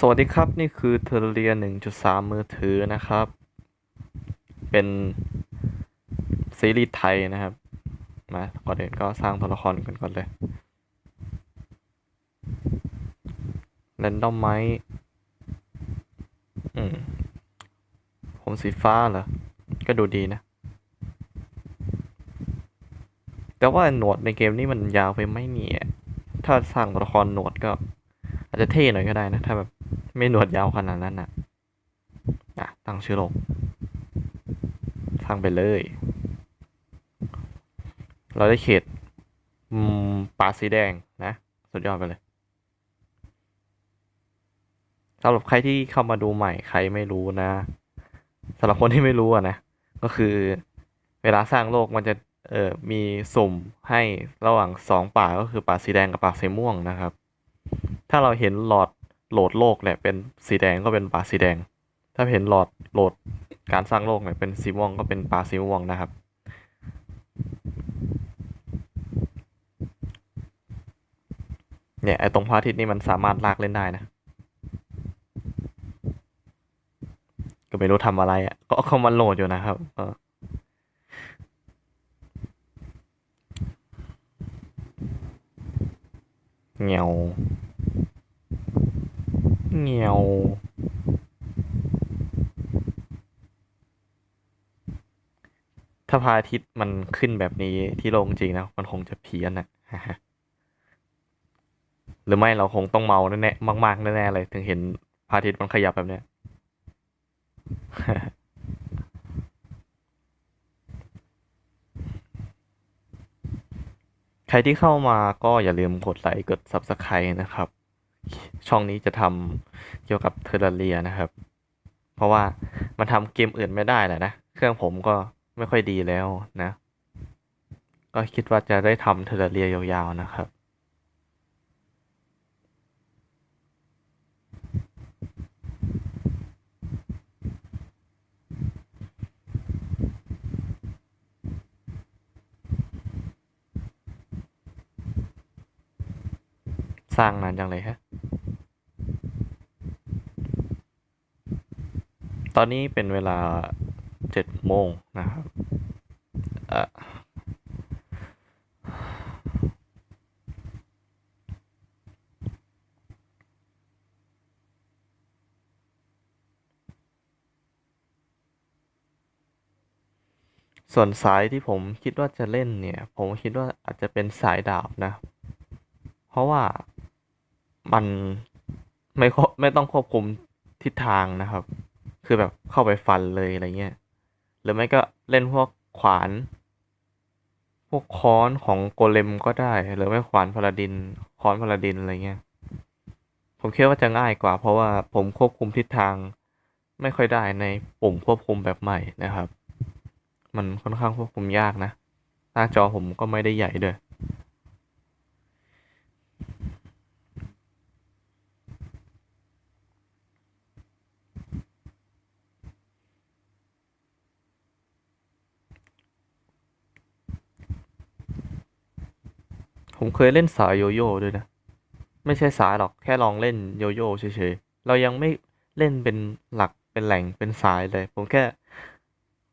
สวัสดีครับนี่คือเทอร์เรีย 1.3 มือถือนะครับ เป็นซีรีส์ไทยนะครับ มาก่อนอื่นก็สร้างตัวละครกันก่อนเลย r a n d o m ไมอืมผมสีฟ้าเหรอ ก็ดูดีนะ แต่ว่าหนวดในเกมนี้มันยาวไปไหมเนี่ย ถ้าสร้างตัวละครหนวดก็ อาจจะเท่หน่อยก็ได้นะ ถ้าแบบไม่หนวดยาวขนาดนั้นน่ะอะ ตั้งชื่อโลกสร้างไปเลย เราได้เขตป่าสีแดงนะ สุดยอดไปเลยสำหรับใครที่เข้ามาดูใหม่ใครไม่รู้นะสำหรับคนที่ไม่รู้อะนะ ก็คือเวลาสร้างโลกมันจะเอ่อมีสุ่มให้ระหว่างสองป่าก็คือป่าสีแดงกับป่าสีม่วงนะครับ ถ้าเราเห็นหลอดโหลดโลกเนี่ยเป็นสีแดงก็เป็นป่าสีแดง ถ้าเห็นหลอดโหลดการสร้างโลกเนี่ยเป็นสีม่วงก็เป็นป่าสีม่วงนะครับ เนี่ยไอตรงพระอาทิตย์นี่มันสามารถลากเล่นได้นะ ก็ไม่รู้ทำอะไรอะก็เขามันโหลดอยู่นะครับ เงียวเงียวถ้าพระอาทิตย์มันขึ้นแบบนี้ที่โลกจริงนะ มันคงจะเพี้ยนนะหรือไม่เราคงต้องเมาแน่ๆมากๆแน่ๆเลย ถึงเห็นพระอาทิตย์มันขยับแบบเนี้ย ใครที่เข้ามาก็อย่าลืมกดไลค์กด Subscribe นะครับ ช่องนี้จะทำเกี่ยวกับเทอร์เรียนะครับ เพราะว่ามันทำเกมอื่นไม่ได้แหละนะ เครื่องผมก็ไม่ค่อยดีแล้วนะ ก็คิดว่าจะได้ทำเทอร์เรียยาวๆนะครับ สร้างนานจังเลยฮะ ตอนนี้เป็นเวลาเจ็ดโมงนะครับส่วนสายที่ผมคิดว่าจะเล่นเนี่ย ผมคิดว่าอาจจะเป็นสายดาบนะ เพราะว่า มันไม่ควบไม่ต้องควบคุมทิศทางนะครับ คือแบบเข้าไปฟันเลยอะไรเงี้ย หรือไม่ก็เล่นพวกขวาน พวกค้อนของโกเลมก็ได้ หรือไม่ขวานพลาดิน ค้อนพลาดินอะไรเงี้ย ผมคิดว่าจะง่ายกว่า เพราะว่าผมควบคุมทิศทาง ไม่ค่อยได้ในปุ่มควบคุมแบบใหม่นะครับ มันค่อนข้างควบคุมยากนะ หน้าจอผมก็ไม่ได้ใหญ่ด้วย ผมเคยเล่นสายโยโย่ด้วยนะ ไม่ใช่สายหรอกแค่ลองเล่นโยโย่เฉยๆ เรายังไม่เล่นเป็นหลักเป็นแหล่งเป็นสายเลย ผมแค่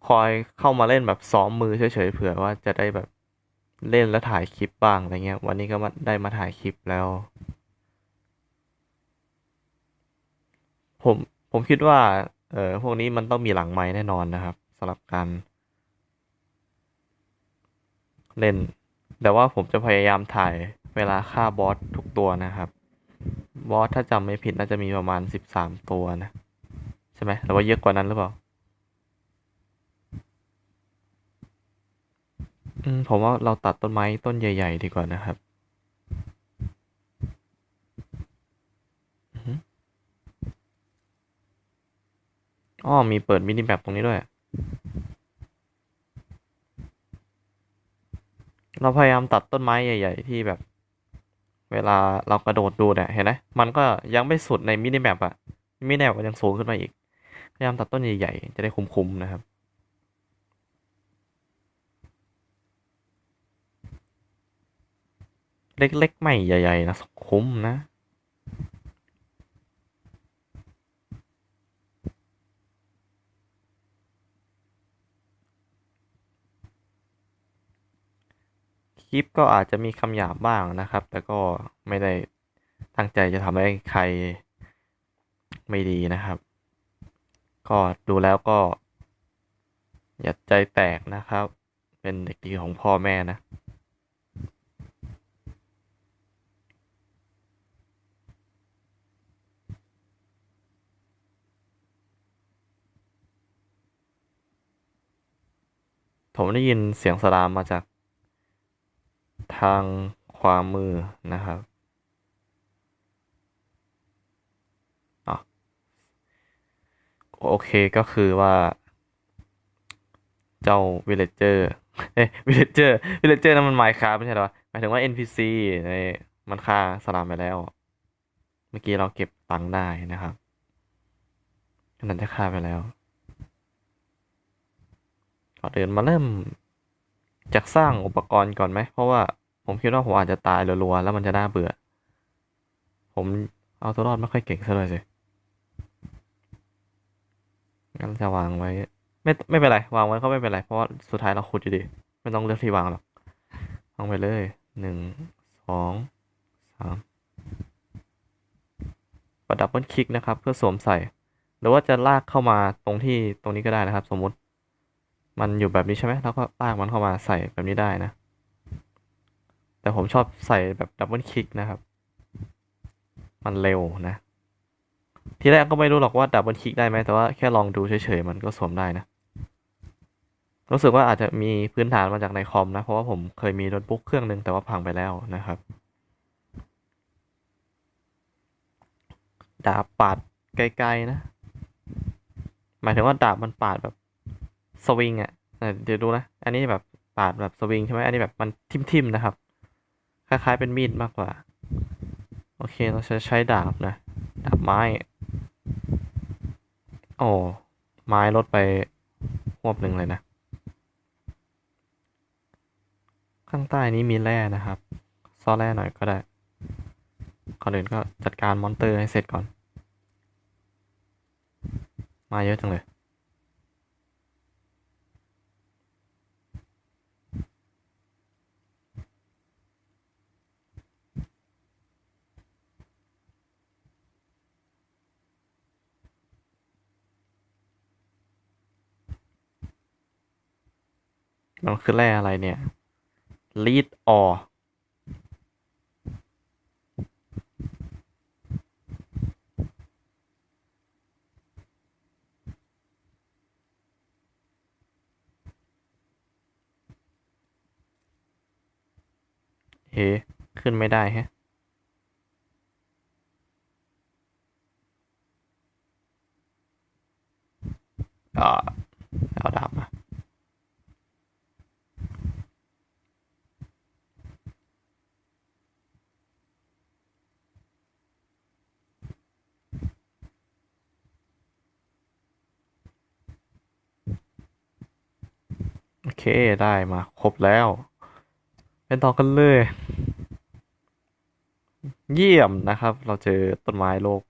คอยเข้ามาเล่นแบบซ้อมมือเฉยๆเผื่อว่าจะได้แบบเล่นแล้วถ่ายคลิปบ้างอะไรเงี้ย วันนี้ก็มาได้มาถ่ายคลิปแล้ว ผมผมคิดว่า เออพวกนี้มันต้องมีหลังไม้แน่นอนนะครับสำหรับการเล่น แต่ว่าผมจะพยายามถ่ายเวลาฆ่าบอสทุกตัวนะครับ บอสถ้าจำไม่ผิดน่าจะมีประมาณสิบสามตัวนะ ใช่ไหมหรือว่าเยอะกว่านั้นหรือเปล่า อืม ผมว่าเราตัดต้นไม้ต้นใหญ่ ๆ ดีกว่านะครับอือหืออ้อมีเปิดมินิแมปตรงนี้ด้วย เราพยายามตัดต้นไม้ใหญ่ ๆ ที่แบบ เวลาเรากระโดดดูเนี่ยเห็นไหมมันก็ยังไม่สุดในมินิแมปอะมินิแมปยังสูงขึ้นมาอีก พยายามตัดต้นใหญ่ ๆ จะได้คุ้มๆนะครับเล็กๆ ไม่ใหญ่ ๆ นะ คุ้มนะ ลิปก็อาจจะมีคำหยาบบ้างนะครับ แต่ก็ไม่ได้ตั้งใจจะทำให้ใครไม่ดีนะครับ ก็ดูแล้วก็ อย่าใจแตกนะครับ เป็นเด็กดีของพ่อแม่นะผมได้ยินเสียงสลามมาจาก ทางขวามือนะครับโอเคก็คือว่าเจ้าวิลเลจเจอร์เอ้วิลเลจเจอร์วิลเลจเจอร์นั้นมันไมค์ครับไม่ใช่หรอหมายถึงว่า NPC ในมันฆ่าสลามไปแล้ว เมื่อกี้เราเก็บตังค์ได้นะครับอันนั้นจะฆ่าไปแล้วก่อนอื่นมาเริ่มจากสร้างอุปกรณ์ก่อนไหม เพราะว่า ผมคิดว่าผมอาจจะตายรัวๆแล้วมันจะน่าเบื่อ ผมเอาตัวรอดไม่ค่อยเก่งซะเลยสิงั้นจะวางไว้ ไม่ไม่เป็นไร วางไว้ก็ไม่เป็นไร เพราะว่าสุดท้ายเราขุดอยู่ดี ไม่ต้องเลือกที่วางหรอกวางไปเลยหนึ่งสองสามกดดับบิลคลิกนะครับ เพื่อสวมใส่ หรือว่าจะลากเข้ามาตรงที่ตรงนี้ก็ได้นะครับ สมมุติ มันอยู่แบบนี้ใช่ไหมแล้วก็ลากมันเข้ามาใส่แบบนี้ได้นะ แต่ผมชอบใส่แบบดับเบิลคลิกนะครับ มันเร็วนะ ทีแรกก็ไม่รู้หรอกว่าดับเบิลคลิกได้ไหมแต่ว่าแค่ลองดูเฉยๆ มันก็สวมได้นะ รู้สึกว่าอาจจะมีพื้นฐานมาจากในคอมนะ เพราะว่าผมเคยมีโน้ตบุ๊กเครื่องหนึ่งแต่ว่าพังไปแล้วนะครับดาบปาดไกลๆนะ หมายถึงว่าดาบมันปาดแบบสวิงอะ่ะเดี๋ยวดูนะ อันนี้แบบปาดแบบสวิงใช่ไหมอันนี้แบบมันทิ่มๆนะครับ คล้ายๆเป็นมีดมากกว่า โอเคเราจะใช้ดาบนะ ดาบไม้ โอ้ ไม้ลดไปหวบหนึ่งเลยนะ ข้างใต้นี้มีแร่นะครับ ซ่อนแร่หน่อยก็ได้ ก่อนอื่นก็จัดการมอนเตอร์ให้เสร็จก่อน มาเยอะจังเลย มันคือแร่อะไรเนี่ย lead or เฮ้ขึ้นไม่ได้ฮะ อ่า เอาดาบมา โอเคได้มา ครบแล้วเป็นต่อกันเลย เยี่ยมนะครับ เราเจอต้นไม้โลก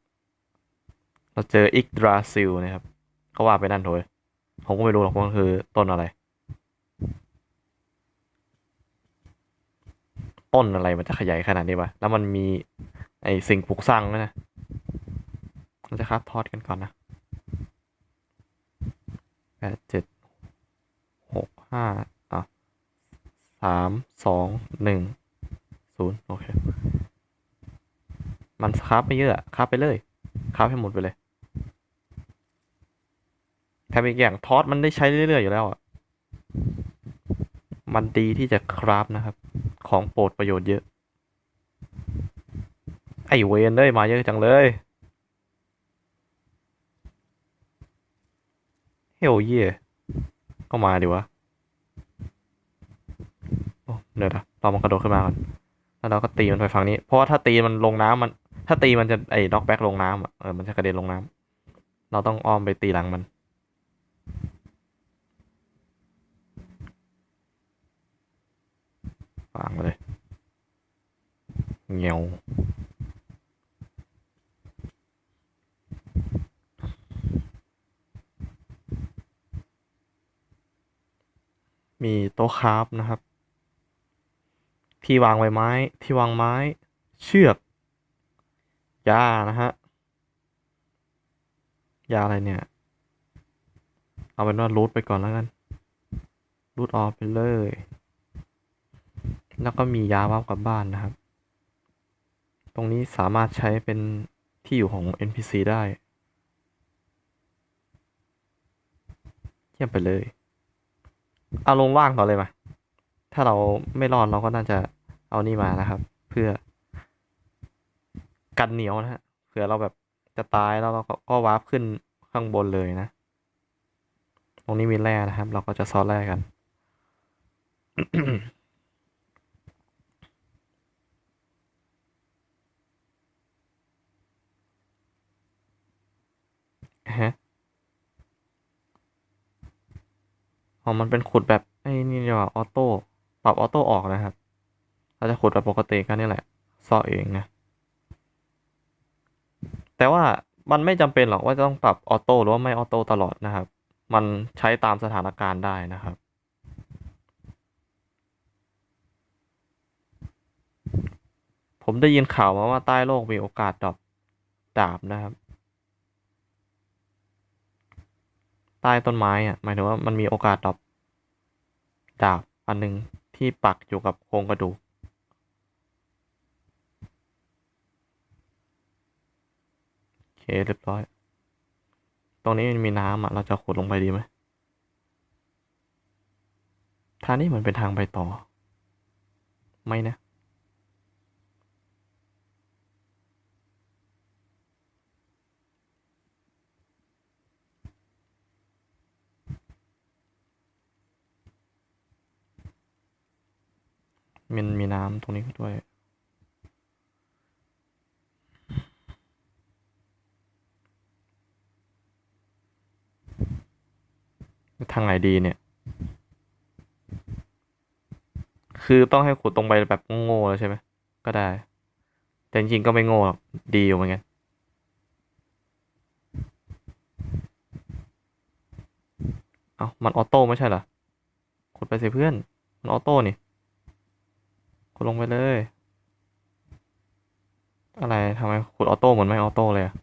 เราเจออิกดราซิลนะครับเขาว่าไปนั่นโถยผมก็ไม่รู้หรอกว่าคือต้นอะไร ต้นอะไรมันจะขยายขนาดนี้วะแล้วมันมี ไอสิ่งปลูกสร้างด้วยนะเราจะครับทอดกันก่อนนะแปดเจ็ด ห้าอะสามสองหนึ่งศูนย์โอเค มันคราฟไม่เยอะอะคราฟไปเลยคราฟให้หมดไปเลยแถมอีกอย่างทอสมันได้ใช้เรื่อยๆอยู่แล้วอะมันดีที่จะคราฟนะครับ ของโปรดประโยชน์เยอะ ไอเวนเลยมาเยอะจังเลยเฮลเย่ก็มาดิวะ เดี๋ยวนะเรามันกระโดดขึ้นมาก่อนแล้วเราก็ตีมันไปฝั่งนี้ เพราะว่าถ้าตีมันลงน้ำมัน ถ้าตีมันจะไอ้น็อกแบ็กลงน้ำอะเออมันจะกระเด็นลงน้ำเราต้องอ้อมไปตีหลังมันวางเลยเงียวมีโต๊ะคราฟนะครับ ที่วางใบไม้ ที่วางไม้ เชือกยานะฮะยาอะไรเนี่ย เอาเป็นว่ารูทไปก่อนแล้วกันรูทออกไปเลย แล้วก็มียาวับกลับบ้านนะครับ ตรงนี้สามารถใช้เป็นที่อยู่ของ NPC ได้เยี่ยมไปเลย เอาลงว่างต่อเลยมา ถ้าเราไม่รอดเราก็น่าจะเอานี่มานะครับ เพื่อ กันเหนียวนะฮะเผื่อเราแบบจะตายแล้วเราก็ก็วาร์ปขึ้นข้างบนเลยนะ ตรงนี้มีแร่นะครับ เราก็จะซอสแร่กันฮะอ๋อมันเป็นขุดแบบไอ้นี่ดีกว่าออโต้ ปรับออโต้ออกนะครับ เราจะขุดแบบปกติกันนี่แหละซ่อเองนะ แต่ว่ามันไม่จำเป็นหรอกว่าจะต้องปรับออโต้หรือว่าไม่ออโต้ตลอดนะครับ มันใช้ตามสถานการณ์ได้นะครับ ผมได้ยินข่าวมาว่าใต้โลกมีโอกาสดรอปดาบนะครับ ใต้ต้นไม้อะหมายถึงว่ามันมีโอกาสดรอปดาบอันหนึง ที่ปักอยู่กับโครงกระดูก โอเคเรียบร้อย ตรงนี้มันมีน้ำอะ เราจะขุดลงไปดีไหมทางนี้เหมือนเป็นทางไปต่อ ไม่นะ มันมีน้ำตรงนี้ด้วย ทางไหนดีเนี่ย คือต้องให้ขุดตรงไปแบบโง่ๆแล้วใช่ไหม ก็ได้ แต่จริงๆก็ไม่โง่หรอก ดีอยู่เหมือนกันเอ้ามันออโต้ไม่ใช่เหรอ ขุดไปสิเพื่อน มันออโต้นี่ ขุดลงไปเลย อะไรทำไมขุดออโต้เหมือนไม่ออโต้เลยอะ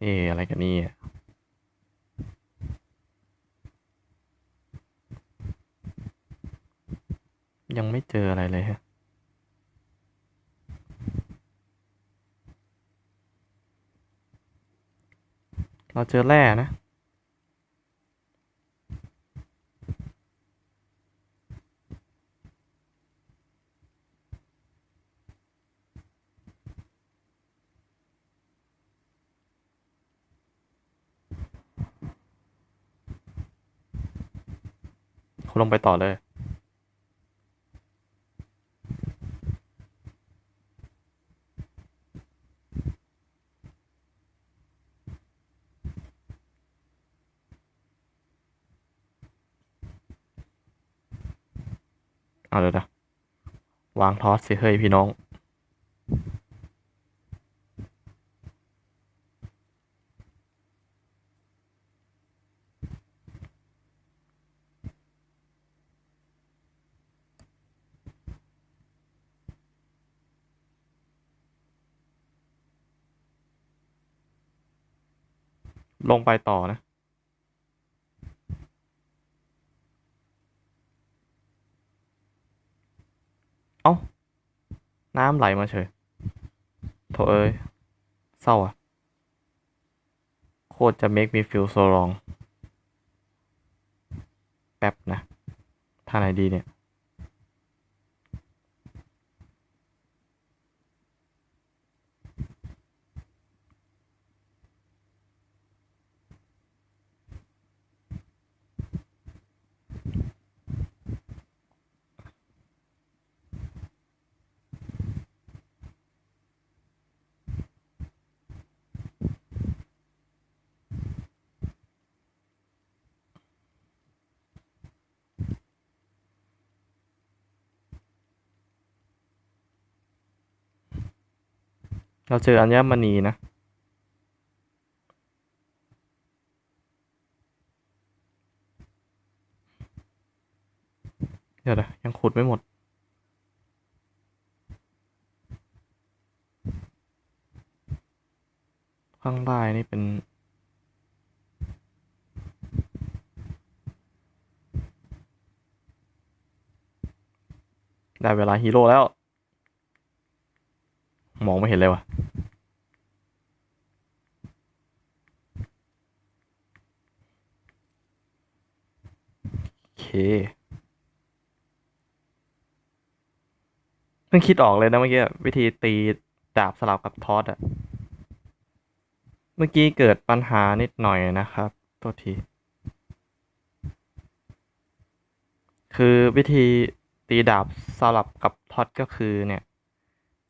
เอ๊ะอะไรกันเนี่ยยังไม่เจออะไรเลยฮะเราเจอแร่นะ ลงไปต่อเลยเอาเลยนะวางทอสสิเฮ้ยพี่น้อง ลงไปต่อนะเอ้า น้ำไหลมาเฉยโถเอ้ยเศร้าอะ โคตรจะ make me feel so wrong แป๊บนะท่าไหนดีเนี่ย เราเจออัญมณีนะ เดี๋ยวนะยังขุดไม่หมด ข้างใต้นี่เป็นได้เวลาฮีโร่แล้ว มองไม่เห็นเลยว่ะโอเคเพิ่งคิดออกเลยนะเมื่อกี้วิธีตีดาบสลับกับทอสอะเมื่อกี้เกิดปัญหานิดหน่อยนะครับโทษทีคือวิธีตีดาบสลับกับท็อตก็คือเนี่ย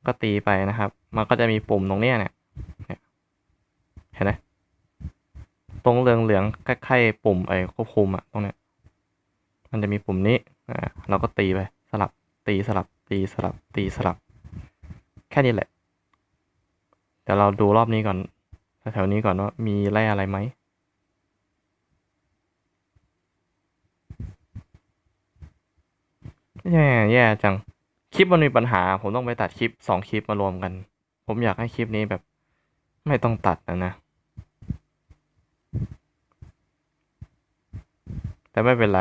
ก็ตีไปนะครับ มันก็จะมีปุ่มตรงเนี้ยเนี่ยเห็นไหมตรงเหลืองเหลืองใกล้ๆปุ่มไอ้ควบคุมอะตรงเนี้ยมันจะมีปุ่มนี้อ่าเราก็ตีไปสลับตีสลับตีสลับตีสลับ แค่นี้แหละเดี๋ยวเราดูรอบนี้ก่อนแถวนี้ก่อนว่ามีแร่อะไรไหมแย่แย่จัง คลิปมันมีปัญหา ผมต้องไปตัดคลิปสองคลิปมารวมกัน ผมอยากให้คลิปนี้แบบ ไม่ต้องตัดนะนะ แต่ไม่เป็นไร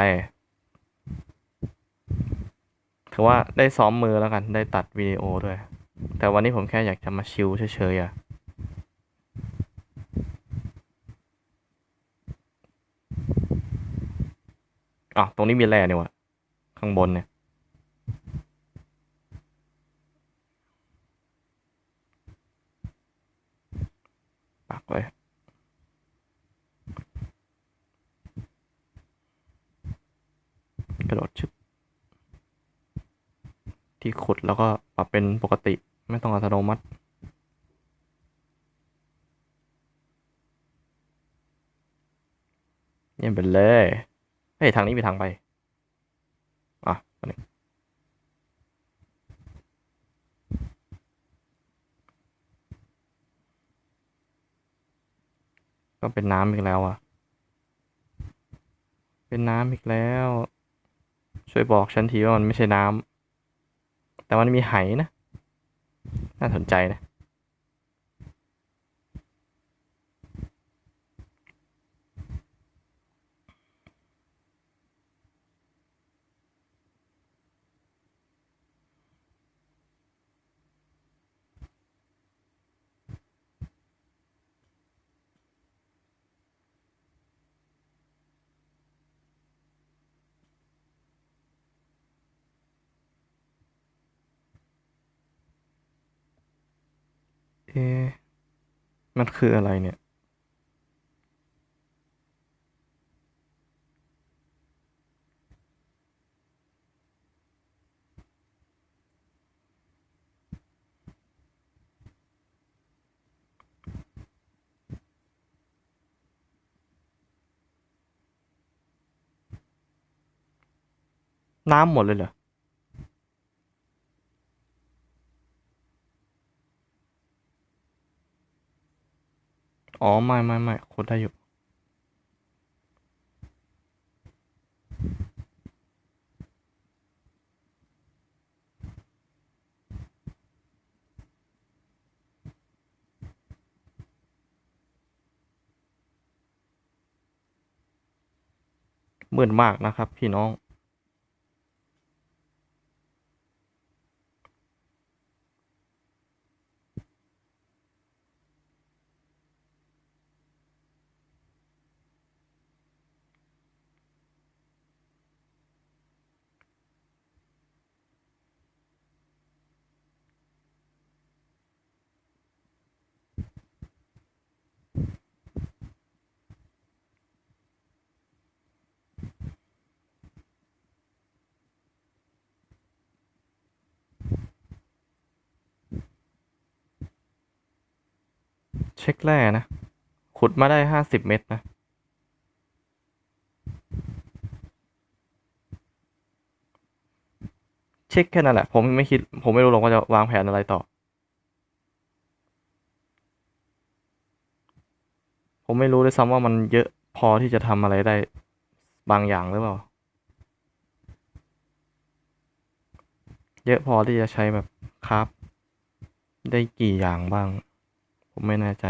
ถือว่าได้ซ้อมมือแล้วกัน ได้ตัดวิดีโอด้วย แต่วันนี้ผมแค่อยากจะมาชิลเฉยๆอะอะตรงนี้มีแร่เนี่ยวะข้างบนเนี่ย ปักไว้กระโดดชึบที่ขุดแล้วก็ปรับเป็นปกติไม่ต้องอัตโนมัติเยี่ยมไปเลย เฮ้ย ทางนี้มีทางไป อะอัน ก็เป็นน้ำอีกแล้วอะ เป็นน้ำอีกแล้ว ช่วยบอกฉันทีว่ามันไม่ใช่น้ำแต่มันมีไหนะ น่าสนใจนะ มันคืออะไรเนี่ย น้ำหมดเลยเหรอ อ๋อ ไม่ไม่ไม่ขุดได้อยู่ เหมืดมากนะครับพี่น้อง เช็คแร่นะ ขุดมาได้ห้าสิบเม็ดนะเช็คแค่นั้นแหละ ผมไม่คิด ผมไม่รู้หรอกว่าจะวางแผนอะไรต่อ ผมไม่รู้เลยซ้ำว่ามันเยอะพอที่จะทำอะไรได้บางอย่างหรือเปล่า เยอะพอที่จะใช้แบบคราฟได้กี่อย่างบ้าง ผมไม่แน่ใจ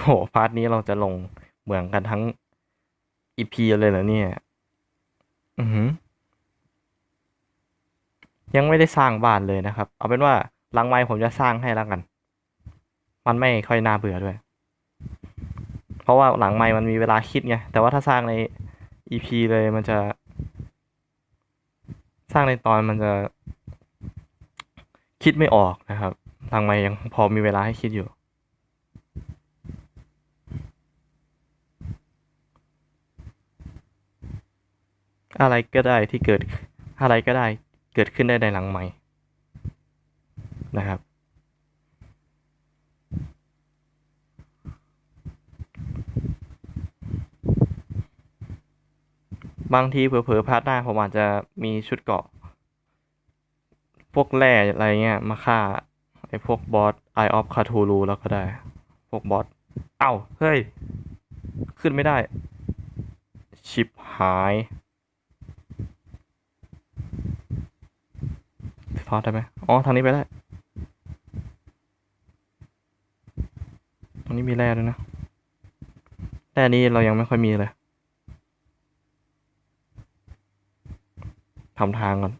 โห พาร์ทนี้เราจะลงเหมืองกันทั้ง อีพีเลยเหรอเนี่ย อือหือ ยังไม่ได้สร้างบ้านเลยนะครับ เอาเป็นว่าหลังไม้ผมจะสร้างให้แล้วกัน มันไม่ค่อยน่าเบื่อด้วย เพราะว่าหลังไม้มันมีเวลาคิดไง แต่ว่าถ้าสร้างในอีพีเลยมันจะ สร้างในตอนมันจะ คิดไม่ออกนะครับ หลังไม้ยังพอมีเวลาให้คิดอยู่ อะไรก็ได้ที่เกิดอะไรก็ได้เกิดขึ้นได้ในหลังใหม่นะครับ บางทีเผลอๆพาร์ทหน้าผมอาจจะมีชุดเกาะ พวกแร่อะไรเงี้ย มาฆ่าไอ้พวกบอส Eye of Cthulhu แล้วก็ได้ พวกบอสเอ้า เฮ้ย ขึ้นไม่ได้ ชิบหาย พอได้ไหมอ๋อ ทางนี้ไปได้ ตรงนี้มีแร่ด้วยนะ แร่นี้เรายังไม่ค่อยมีเลยทำทางก่อน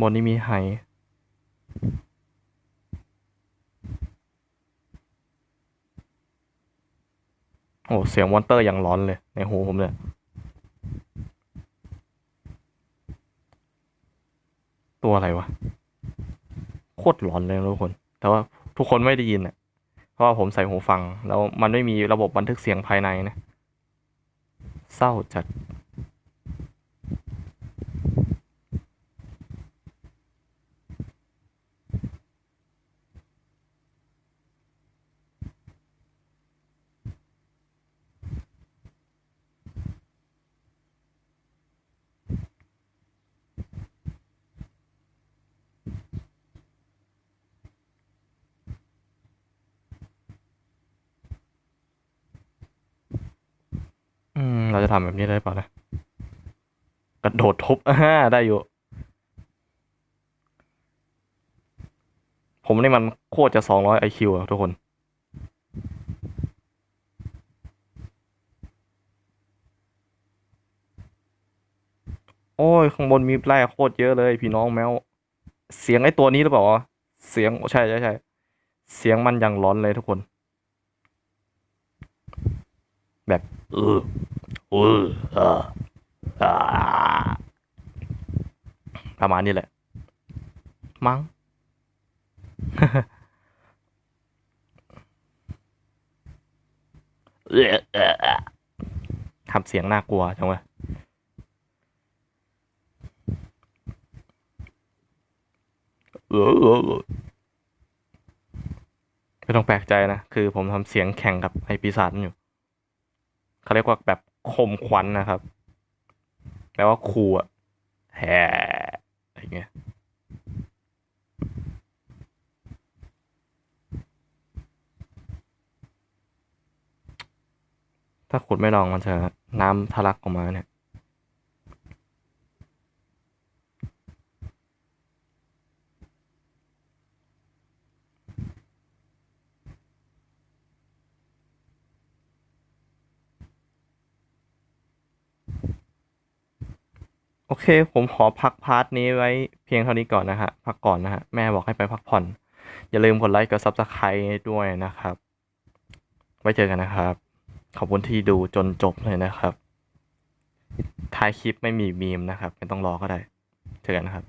บนนี้มีไหโอ้เสียงมอนเตอร์อย่างร้อนเลย ในหูผมเนี่ยตัวอะไรวะ โคตรร้อนเลยทุกคน แต่ว่าทุกคนไม่ได้ยินอะ เพราะว่าผมใส่หูฟัง แล้วมันไม่มีระบบบันทึกเสียงภายในนะ เศร้าจัด อืม เราจะทำแบบนี้ได้เปล่านะ กระโดดทุบอ่าได้อยู่ ผมนี่มันโคตรจะสองร้อยไอคิวทุกคน โอ้ย ข้างบนมีแร่โคตรเยอะเลยพี่น้องแมว เสียงไอ้ตัวนี้หรือเปล่า เสียงใช่ใช่ใช่ เสียงมันอย่างร้อนเลยทุกคน แบบ เออ ออเอออ่าประมาณนี้แหละ มั้งทำเสียงน่ากลัวจังวะเออเออเออไม่ต้องแปลกใจนะ คือผมทำเสียงแข่งกับไอปีศาจมันอยู่ เขาเรียกว่าแบบ คมควันนะครับแปลว่าคูอะแฮ่อะไรเงี้ยถ้าขุดไม่ลองมันจะน้ำทะลักออกมาเนี่ย เคผมขอพักพาร์ทนี้ไว้เพียงเท่านี้ก่อนนะฮะ พักก่อนนะฮะ แม่บอกให้ไปพักผ่อน อย่าลืมกดไลค์กด Subscribe ด้วยนะครับ ไว้เจอกันนะครับ ขอบคุณที่ดูจนจบเลยนะครับท้ายคลิปไม่มีมีมนะครับ ไม่ต้องรอก็ได้ เจอกันนะครับ